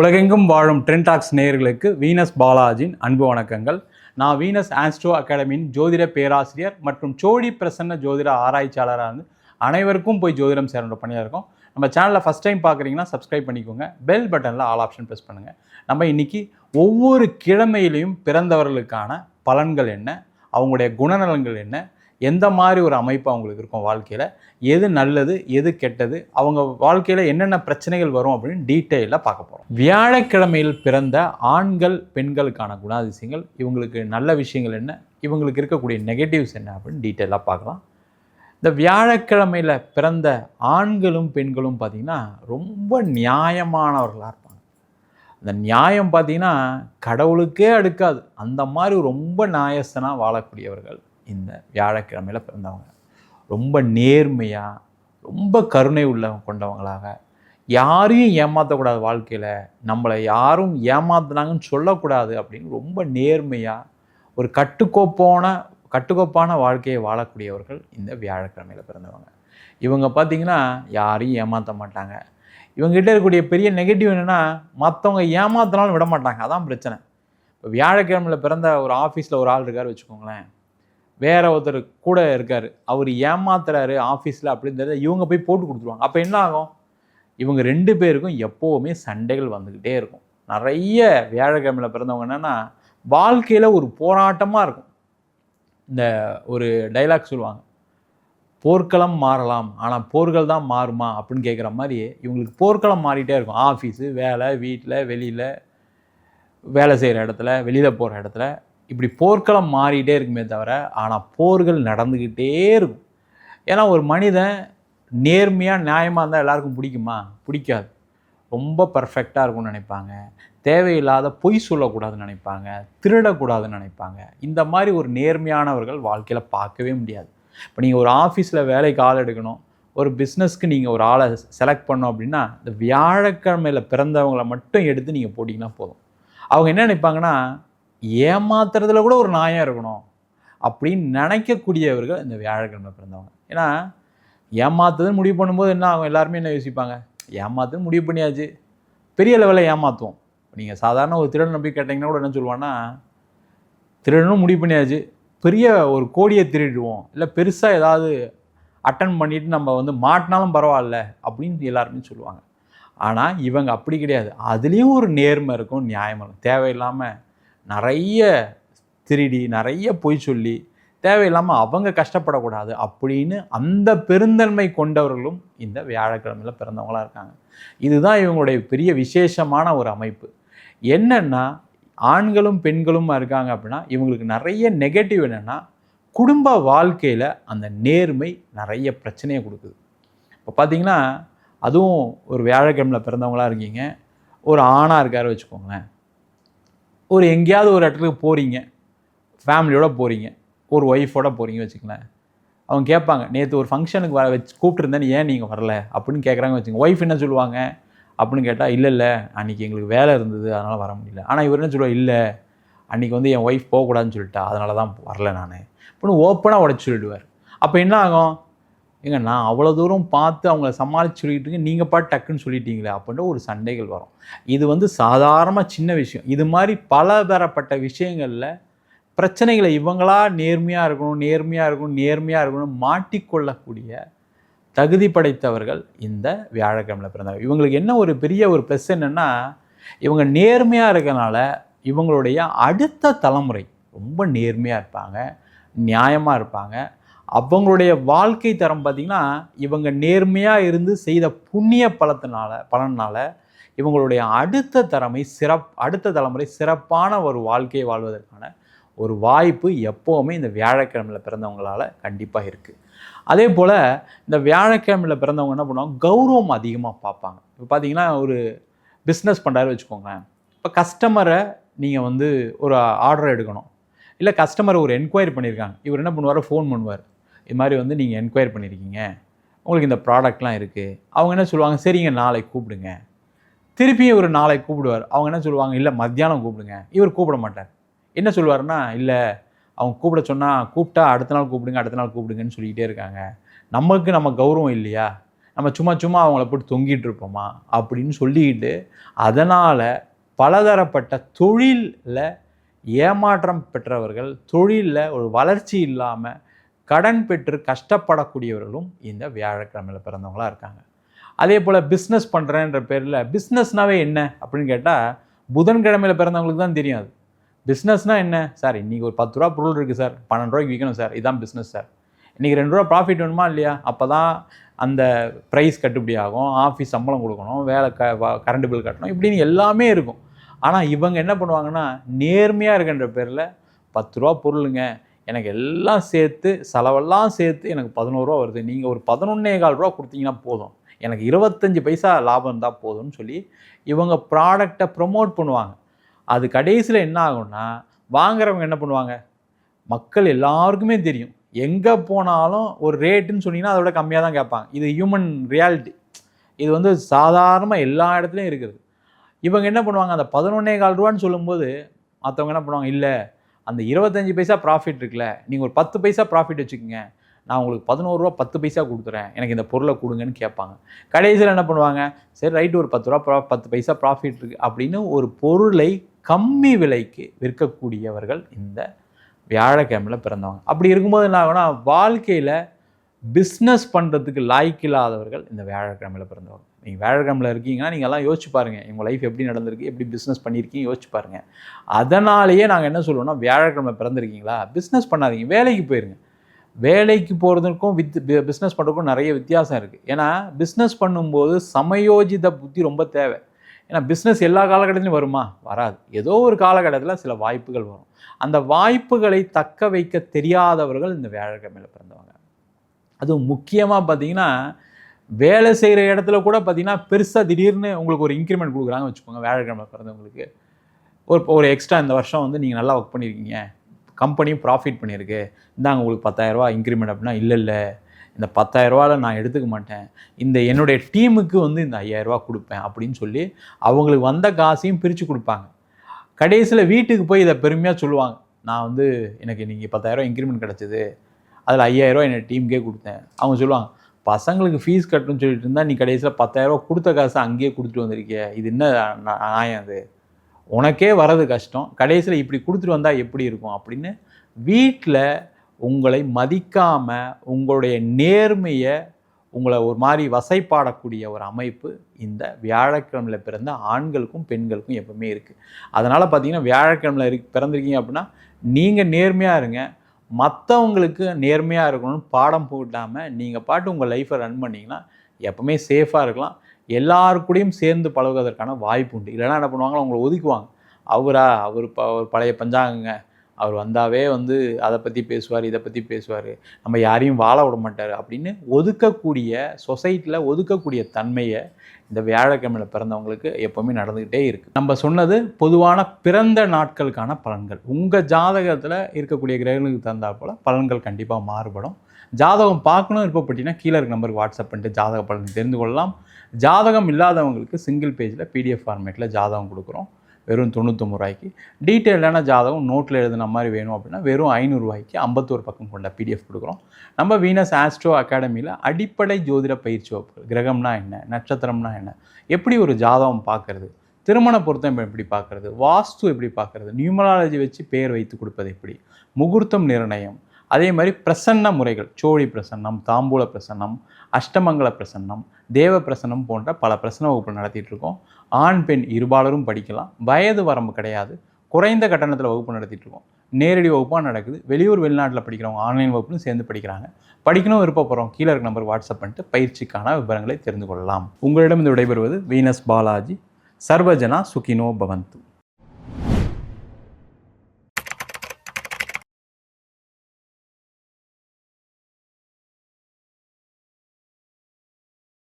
உலகெங்கும் வாழும் ட்ரெண்டாக்ஸ் நேயர்களுக்கு வீனஸ் பாலாஜின் அன்பு வணக்கங்கள். நான் வீனஸ் ஆன்ஸ்ட்ரோ அகாடமியின் ஜோதிட பேராசிரியர் மற்றும் சோழி பிரசன்ன ஜோதிட ஆராய்ச்சியாளராக இருந்து அனைவருக்கும் போய் ஜோதிடம் சேரன்ற பண்ணியாக இருக்கோம் நம்ம சேனலில் ஃபஸ்ட் டைம் பார்க்குறீங்கன்னா சப்ஸ்கிரைப் பண்ணிக்கோங்க. பெல் பட்டனில் ஆல் ஆப்ஷன் ப்ரெஸ் பண்ணுங்கள் நம்ம இன்னைக்கு ஒவ்வொரு கிழமையிலையும் பிறந்தவர்களுக்கான பலன்கள் என்ன? அவங்களுடைய குணநலன்கள் என்ன? எந்த மாதிரி ஒரு அமைப்பு அவங்களுக்கு இருக்கும் வாழ்க்கையில்? எது நல்லது எது கெட்டது? அவங்க வாழ்க்கையில் என்னென்ன பிரச்சனைகள் வரும் அப்படின்னு டீட்டெயிலாக பார்க்க போகிறோம் வியாழக்கிழமையில் பிறந்த ஆண்கள் பெண்களுக்கான குணாதிசயங்கள் இவங்களுக்கு நல்ல விஷயங்கள் என்ன? இவங்களுக்கு இருக்கக்கூடிய நெகட்டிவ்ஸ் என்ன அப்படின்னு டீட்டெயிலாக பார்க்கலாம். இந்த வியாழக்கிழமையில் பிறந்த ஆண்களும் பெண்களும் பார்த்திங்கன்னா ரொம்ப நியாயமானவர்களாக இருப்பாங்க. அந்த நியாயம் பார்த்தீங்கன்னா கடவுளுக்கே அடுக்காது. அந்த மாதிரி ரொம்ப நியாயஸ்தனாக வாழக்கூடியவர்கள். இந்த வியாழக்கிழமையில் பிறந்தவங்க. ரொம்ப நேர்மையாக ரொம்ப கருணை உள்ள கொண்டவங்களாக. யாரையும் ஏமாற்றக்கூடாது வாழ்க்கையில். நம்மளை யாரும் ஏமாத்தினாங்கன்னு சொல்லக்கூடாது அப்படின்னு ரொம்ப நேர்மையாக ஒரு கட்டுக்கோப்பான கட்டுக்கோப்பான வாழ்க்கையை வாழக்கூடியவர்கள் இந்த வியாழக்கிழமையில் பிறந்தவங்க. இவங்க பார்த்திங்கன்னா யாரையும் ஏமாற்ற மாட்டாங்க. இவங்ககிட்ட இருக்கக்கூடிய பெரிய நெகட்டிவ் என்னென்னா மற்றவங்க ஏமாத்தினாலும் விட மாட்டாங்க. அதான் பிரச்சனை. இப்போ வியாழக்கிழமையில் பிறந்த ஒரு ஆஃபீஸில் ஒரு ஆள் இருக்கார் வச்சுக்கோங்களேன். வேற ஒருத்தர் கூட இருக்கார். அவர் ஏமாத்துறாரு ஆஃபீஸில் அப்படின்றத இவங்க போய் போட்டு கொடுத்துருவாங்க. அப்போ என்ன ஆகும்? இவங்க ரெண்டு பேருக்கும் எப்போவுமே சண்டைகள் வந்துக்கிட்டே இருக்கும். நிறைய வியாழக்கிழமையில் பிறந்தவங்க என்னென்னா வாழ்க்கையில் ஒரு போராட்டமாக இருக்கும். இந்த ஒரு டைலாக் சொல்லுவாங்க. போர்க்களம் மாறலாம் ஆனால் போர்கள் தான் மாறுமா? அப்படின்னு கேட்குற மாதிரி இவங்களுக்கு போர்க்களம் மாறிட்டே இருக்கும். ஆஃபீஸு வேலை வீட்டில் வெளியில் வேலை செய்கிற இடத்துல வெளியில் போகிற இடத்துல. இப்படி போர்க்களம் மாறிட்டே இருக்குமே தவிர ஆனால் போர்கள் நடந்துக்கிட்டே இருக்கும். ஏன்னா ஒரு மனிதன் நேர்மையாக நியாயமாக இருந்தால் எல்லாருக்கும் பிடிக்குமா? பிடிக்காது. ரொம்ப பர்ஃபெக்டாக இருக்கும்னு நினைப்பாங்க. தேவையில்லாத பொய் சொல்லக்கூடாதுன்னு நினைப்பாங்க. திருடக்கூடாதுன்னு நினைப்பாங்க. இந்த மாதிரி ஒரு நேர்மையானவர்கள் வாழ்க்கையில் பார்க்கவே முடியாது. இப்போ நீங்கள் ஒரு ஆஃபீஸில் வேலைக்கு ஆள் எடுக்கணும். ஒரு பிஸ்னஸ்க்கு நீங்கள் ஒரு ஆளை செலக்ட் பண்ணோம் அப்படின்னா இந்த வியாழக்கிழமையில் பிறந்தவங்களை மட்டும் எடுத்து நீங்கள் போட்டிங்கன்னா போதும். அவங்க என்ன நினைப்பாங்கன்னா ஏமாத்துறதுல கூட ஒரு நியாயம் இருக்கணும் அப்படின்னு நினைக்கக்கூடியவர்கள் இந்த வியாழக்கிழமை பிறந்தவங்க. ஏன்னா ஏமாத்துதுன்னு முடிவு பண்ணும்போது என்ன ஆகும்? எல்லாருமே என்ன யோசிப்பாங்க? ஏமாத்துன்னு முடிவு பண்ணியாச்சு. பெரிய லெவலில் ஏமாற்றுவோம் நீங்கள் சாதாரண ஒரு திருடன் நம்பி கேட்டிங்கன்னா கூட என்ன சொல்லுவான்னா திருடனும் முடிவு பண்ணியாச்சு. பெரிய ஒரு கோடியை திருடுவோம் இல்லை பெருசாக ஏதாவது அட்டன் பண்ணிட்டு நம்ம வந்து மாட்டினாலும் பரவாயில்ல அப்படின்னு எல்லாருமே சொல்லுவாங்க. ஆனால் இவங்க அப்படி கிடையாது. அதுலேயும் ஒரு நேர்மை இருக்கும் நியாயம் இருக்கும். தேவையில்லாமல் நிறைய திருடி நிறைய பொய் சொல்லி தேவையில்லாமல் அவங்க கஷ்டப்படக்கூடாது அப்படின்னு அந்த பெருந்தன்மை கொண்டவர்களும் இந்த வியாழக்கிழமையில் பிறந்தவங்களாக இருக்காங்க. இதுதான் இவங்களுடைய பெரிய விசேஷமான ஒரு அமைப்பு. என்னென்னா ஆண்களும் பெண்களும் இருக்காங்க அப்படின்னா இவங்களுக்கு நிறைய நெகட்டிவ் என்னென்னா குடும்ப வாழ்க்கையில் அந்த நேர்மை நிறைய பிரச்சனையை கொடுக்குது. இப்போ பார்த்திங்கன்னா அதுவும் ஒரு வியாழக்கிழமையில் பிறந்தவங்களாக இருக்கீங்க. ஒரு ஆணாக இருக்காரு வச்சுக்கோங்களேன். ஒரு எங்கேயாவது ஒரு இடத்துக்கு போகிறீங்க ஃபேமிலியோடு போகிறீங்க ஒரு ஒய்ஃபோட போகிறீங்க வச்சுக்கங்களேன். அவங்க கேட்பாங்க நேற்று ஒரு ஃபங்க்ஷனுக்கு வர வச்சு கூப்பிட்டுருந்தேன் ஏன் நீங்கள் வரல? அப்படின்னு கேட்குறாங்க வச்சுங்க ஒய்ஃப் என்ன சொல்லுவாங்க? அப்படின்னு கேட்டால் இல்லை இல்லை அன்றைக்கி எங்களுக்கு வேலை இருந்தது அதனால் வர முடியல. ஆனால் இவர் என்ன சொல்லுவார்? இல்லை அன்றைக்கி வந்து என் ஒய்ஃப் போகக்கூடாதுன்னு சொல்லிட்டா அதனால தான் வரல நான். அப்படின்னு ஓப்பனாக உடச்சி சொல்லிடுவார். அப்போ என்ன ஆகும்? ஏங்க நான் அவ்வளோ தூரம் பார்த்து அவங்கள சமாளித்து இருக்கேன். நீங்கள் பாட்டு டக்குன்னு சொல்லிட்டீங்களே அப்படின்ற ஒரு சண்டைகள் வரும். இது வந்து சாதாரணமாக சின்ன விஷயம். இது மாதிரி பல பெறப்பட்ட விஷயங்களில் பிரச்சனைகளை இவங்களா நேர்மையாக இருக்கணும் நேர்மையாக இருக்கணும் நேர்மையாக இருக்கணும் மாட்டிக்கொள்ளக்கூடிய தகுதி படைத்தவர்கள் இந்த வியாழக்கிழமையில் பிறந்தவங்க இவங்களுக்கு என்ன ஒரு பெரிய ஒரு ப்ளஸ் என்னென்னா இவங்க நேர்மையாக இருக்கனால இவங்களுடைய அடுத்த தலைமுறை ரொம்ப நேர்மையாக இருப்பாங்க நியாயமாக இருப்பாங்க. அவங்களுடைய வாழ்க்கை தரம் பார்த்திங்கன்னா இவங்க நேர்மையாக இருந்து செய்த புண்ணிய பலத்தினால பலனால் இவங்களுடைய அடுத்த தலைமை சிறப் அடுத்த தலைமுறை சிறப்பான ஒரு வாழ்க்கையை வாழ்வதற்கான ஒரு வாய்ப்பு எப்போவுமே இந்த வியாழக்கிழமையில் பிறந்தவங்களால் கண்டிப்பாக இருக்குது அதே போல் இந்த வியாழக்கிழமையில் பிறந்தவங்க என்ன பண்ணுவாங்க? கௌரவம் அதிகமாக பார்ப்பாங்க. இப்போ பார்த்தீங்கன்னா ஒரு பிஸ்னஸ் பண்ணுறாரு வச்சுக்கோங்களேன். இப்போ கஸ்டமரை நீங்கள் வந்து ஒரு ஆர்டர் எடுக்கணும். இல்லை கஸ்டமர் ஒரு என்கொயரி பண்ணியிருக்காங்க. இவர் என்ன பண்ணுவார்? ஃபோன் பண்ணுவார். இது மாதிரி வந்து நீங்கள் என்கொயர் பண்ணியிருக்கீங்க உங்களுக்கு இந்த ப்ராடக்ட்லாம் இருக்குது அவங்க என்ன சொல்லுவாங்க? சரிங்க நாளைக்கு கூப்பிடுங்க. திருப்பியும் ஒரு நாளைக்கு கூப்பிடுவார். அவங்க என்ன சொல்லுவாங்க? இல்லை மத்தியானம் கூப்பிடுங்க. இவர் கூப்பிட மாட்டார். என்ன சொல்லுவாருன்னா இல்லை அவங்க கூப்பிட சொன்னால் கூப்பிட்டா அடுத்த நாள் கூப்பிடுங்க அடுத்த நாள் கூப்பிடுங்கன்னு சொல்லிக்கிட்டே இருக்காங்க. நமக்கு நம்ம கௌரவம் இல்லையா? நம்ம சும்மா சும்மா அவங்கள போட்டு தொங்கிட்டு இருப்போமா? அப்படின்னு சொல்லிக்கிட்டு அதனால் பலதரப்பட்ட தொழிலில் ஏமாற்றம் பெற்றவர்கள் தொழிலில் ஒரு வளர்ச்சி இல்லாமல் கடன் பெற்று கஷ்டப்படக்கூடியவர்களும் இந்த வியாழக்கிழமையில் பிறந்தவங்களாக இருக்காங்க. அதே போல் பிஸ்னஸ் பண்ணுறேன்ற பேரில் பிஸ்னஸ்னாவே என்ன அப்படின்னு கேட்டால் புதன்கிழமையில் பிறந்தவங்களுக்கு தான் தெரியும் அது. பிஸ்னஸ்னால் என்ன? சார் இன்றைக்கி ஒரு பத்து ரூபா பொருள் இருக்குது சார். பன்னெண்டு ரூபாய்க்கு விற்கணும் சார். இதுதான் பிஸ்னஸ் சார். இன்றைக்கி ரெண்டு ரூபா ப்ராஃபிட் வேணுமா இல்லையா? அப்போ தான் அந்த ப்ரைஸ் கட்டுப்படி ஆகும். ஆஃபீஸ் சம்பளம் கொடுக்கணும். வேலை க கரண்ட் பில் கட்டணும். இப்படின்னு எல்லாமே இருக்கும். ஆனால் இவங்க என்ன பண்ணுவாங்கன்னா நேர்மையாக இருக்கின்ற பேரில் பத்து ரூபா பொருளுங்க. எனக்கு எல்லாம் சேர்த்து செலவெல்லாம் சேர்த்து எனக்கு பதினோருவா வருது. நீங்கள் ஒரு பதினொன்னே கால் ரூபா கொடுத்தீங்கன்னா போதும். எனக்கு இருபத்தஞ்சி பைசா லாபம் இருந்தால் போதும்னு சொல்லி இவங்க ப்ராடக்டை ப்ரொமோட் பண்ணுவாங்க. அது கடைசியில் என்ன ஆகும்னா வாங்குறவங்க என்ன பண்ணுவாங்க? மக்கள் எல்லாருக்குமே தெரியும். எங்கே போனாலும் ஒரு ரேட்டுன்னு சொன்னீங்கன்னா அதை விட கம்மியாக தான் கேட்பாங்க. இது ஹியூமன் ரியாலிட்டி இது வந்து சாதாரணமாக எல்லா இடத்துலையும் இருக்குது. இவங்க என்ன பண்ணுவாங்க? அந்த பதினொன்னே கால் ரூபான்னு சொல்லும்போது மற்றவங்க என்ன பண்ணுவாங்க? இல்லை அந்த இருபத்தஞ்சி பைசா ப்ராஃபிட் இருக்குல்ல நீங்கள் ஒரு பத்து பைசா ப்ராஃபிட் வச்சுக்கோங்க. நான் உங்களுக்கு பதினோருவா பத்து பைசா கொடுத்துறேன். எனக்கு இந்த பொருளை கொடுங்கன்னு கேட்பாங்க. கடைசியில் என்ன பண்ணுவாங்க? சரி ரைட்டு ஒரு பத்து ரூபா ப்ரா பத்து பைசா ப்ராஃபிட் இருக்குது அப்படின்னு ஒரு பொருளை கம்மி விலைக்கு விற்கக்கூடியவர்கள் இந்த வியாழக்கிழமையில் பிறந்தவங்க. அப்படி இருக்கும்போது என்ன ஆகும்னா வாழ்க்கையில் பிஸ்னஸ் பண்ணுறதுக்கு லாய்க்கு இல்லாதவர்கள் இந்த வியாழக்கிழமையில் பிறந்தவங்க. நீங்கள் வியாழக்கிழமையில் இருக்கீங்கன்னா நீங்கள் எல்லாம் யோசிச்சு பாருங்கள் உங்கள் லைஃப் எப்படி நடந்திருக்கு எப்படி பிஸ்னஸ் பண்ணியிருக்கீங்க யோசிச்சு பாருங்கள் அதனாலேயே நாங்கள் என்ன சொல்லுவோம்னா வியாழக்கிழமை பிறந்திருக்கீங்களா? பிஸ்னஸ் பண்ணாதீங்க வேலைக்கு போயிருங்க. வேலைக்கு போகிறதுக்கும் வித் பிஸ்னஸ் பண்ணுறதுக்கும் நிறைய வித்தியாசம் இருக்குது ஏன்னா பிஸ்னஸ் பண்ணும்போது சமயோஜித புத்தி ரொம்ப தேவை. ஏன்னா பிஸ்னஸ் எல்லா காலகட்டத்திலும் வருமா? வராது. ஏதோ ஒரு காலகட்டத்தில் சில வாய்ப்புகள் வரும். அந்த வாய்ப்புகளை தக்க வைக்க தெரியாதவர்கள் இந்த வியாழக்கிழமையில் பிறந்தவங்க. அதுவும் முக்கியமாக பார்த்தீங்கன்னா வேலை செய்கிற இடத்துல கூட பார்த்தீங்கன்னா பெருசாக திடீர்னு உங்களுக்கு ஒரு இன்க்ரிமெண்ட் கொடுக்குறாங்க வச்சுக்கோங்க வியாழக்கிழமை பிறந்தவங்களுக்கு. ஒரு ஒரு எக்ஸ்ட்ரா இந்த வருஷம் வந்து நீங்கள் நல்லா ஒர்க் பண்ணியிருக்கீங்க கம்பெனியும் ப்ராஃபிட் பண்ணியிருக்கு. இந்தாங்க உங்களுக்கு பத்தாயிரரூபா இன்க்ரிமெண்ட் அப்படின்னா இல்லை இல்லை இந்த பத்தாயிரரூவாவில் நான் எடுத்துக்க மாட்டேன். இந்த என்னுடைய டீமுக்கு வந்து இந்த ஐயாயிரரூவா கொடுப்பேன் அப்படின்னு சொல்லி அவங்களுக்கு வந்த காசையும் பிரித்து கொடுப்பாங்க. கடைசியில் வீட்டுக்கு போய் இதை பெருமையாக சொல்லுவாங்க. நான் வந்து எனக்கு இன்றைக்கி பத்தாயிரரூவா இன்க்ரிமெண்ட் கிடச்சிது. அதில் ஐயாயிரரூவா என்னோட டீமுக்கே கொடுத்தேன். அவங்க சொல்லுவாங்க பசங்களுக்கு ஃபீஸ் கட்டணும்னு சொல்லிட்டு இருந்தால் நீ கடைசியில் பத்தாயிரரூவா கொடுத்த காசை அங்கேயே கொடுத்துட்டு வந்திருக்கிய. இது என்ன நியாயம் அது? உனக்கே வர்றது கஷ்டம். கடைசியில் இப்படி கொடுத்துட்டு வந்தால் எப்படி இருக்கும்? அப்படின்னு வீட்டில் உங்களை மதிக்காமல் உங்களுடைய நேர்மையை உங்களை ஒரு மாதிரி வசைப்பாடக்கூடிய ஒரு அமைப்பு இந்த வியாழக்கிழமையில் பிறந்த ஆண்களுக்கும் பெண்களுக்கும் எப்பவுமே இருக்குது அதனால் பார்த்தீங்கன்னா வியாழக்கிழமையில் இரு பிறந்திருக்கீங்க அப்படின்னா நீங்கள் நேர்மையாக இருங்க. மற்றவங்களுக்கு நேர்மையாக இருக்கணும்னு பாடம் போட்டாமல் நீங்கள் பாட்டு உங்கள் லைஃப்பை ரன் பண்ணிங்கன்னா எப்பவுமே சேஃபாக இருக்கலாம். எல்லாருக்கூடையும் சேர்ந்து பழகுவதற்கான வாய்ப்பு உண்டு. இல்லைனா என்ன பண்ணுவாங்க அவங்களை ஒதுக்குவாங்க. அவரா அவர் ப பழைய பஞ்சாங்கங்க. அவர் வந்தாவே வந்து அதை பற்றி பேசுவார் இதை பற்றி பேசுவார். நம்ம யாரையும் வாழ விட மாட்டார் அப்படின்னு ஒதுக்கக்கூடிய சொசைட்டியில் ஒதுக்கக்கூடிய தன்மையை இந்த வியாழக்கிழமையில் பிறந்தவங்களுக்கு எப்போவுமே நடந்துக்கிட்டே இருக்குது நம்ம சொன்னது பொதுவான பிறந்த நாட்களுக்கான பலன்கள். உங்கள் ஜாதகத்தில் இருக்கக்கூடிய கிரகங்களுக்கு தந்தால் போல் பலன்கள் கண்டிப்பாக மாறுபடும். ஜாதகம் பார்க்கணும் விருப்பப்பட்டீங்கன்னா கீழே இருக்க நம்பருக்கு வாட்ஸ்அப் பண்ணிட்டு ஜாதக பலன் தெரிந்து கொள்ளலாம். ஜாதகம் இல்லாதவங்களுக்கு சிங்கிள் பேஜில் பிடிஎஃப் ஃபார்மேட்டில் ஜாதகம் கொடுக்குறோம். வெறும் தொண்ணூத்தொம்பது ரூபாய்க்கு. டீட்டெயிலான ஜாதகம் நோட்டில் எழுதின மாதிரி வேணும் அப்படின்னா வெறும் ஐநூறுரூவாய்க்கு ஐம்பத்தோரு பக்கம் கொண்ட பிடிஎஃப் கொடுக்குறோம். நம்ம வீனஸ் ஆஸ்ட்ரோ அகாடமியில் அடிப்படை ஜோதிட பயிற்சி வகுப்புகள் கிரகம்னா என்ன நட்சத்திரம்னா என்ன எப்படி ஒரு ஜாதகம் பார்க்கறது திருமண பொருத்தம் எப்படி பார்க்குறது வாஸ்து எப்படி பார்க்குறது நியூமராலஜி வச்சு பெயர் வைத்து கொடுப்பது எப்படி முகூர்த்தம் நிர்ணயம் அதே மாதிரி பிரசன்ன முறைகள் சோழி பிரசன்னம் தாம்பூல பிரசன்னம் அஷ்டமங்கல பிரசன்னம் தேவ பிரசனம் போன்ற பல பிரசன்ன வகுப்புகள் நடத்திட்டு இருக்கோம் ஆண் பெண் இருபாலரும் படிக்கலாம். வயது வரம்பு கிடையாது. குறைந்த கட்டணத்தில் வகுப்பு நடத்திட்டு இருக்கோம் நேரடி வகுப்பாக நடக்குது. வெளியூர் வெளிநாட்டில் படிக்கிறவங்க ஆன்லைன் வகுப்புலும் சேர்ந்து படிக்கிறாங்க. படிக்கணும் விருப்பப்படுறோம் கீழே இருக்க நம்பர் வாட்ஸ்அப் பண்ணிட்டு பயிற்சிக்கான விவரங்களை தெரிந்து கொள்ளலாம். உங்களிடம் இந்த விடைபெறுவது வீனஸ் பாலாஜி. சர்வஜனா சுகினோ பவந்து.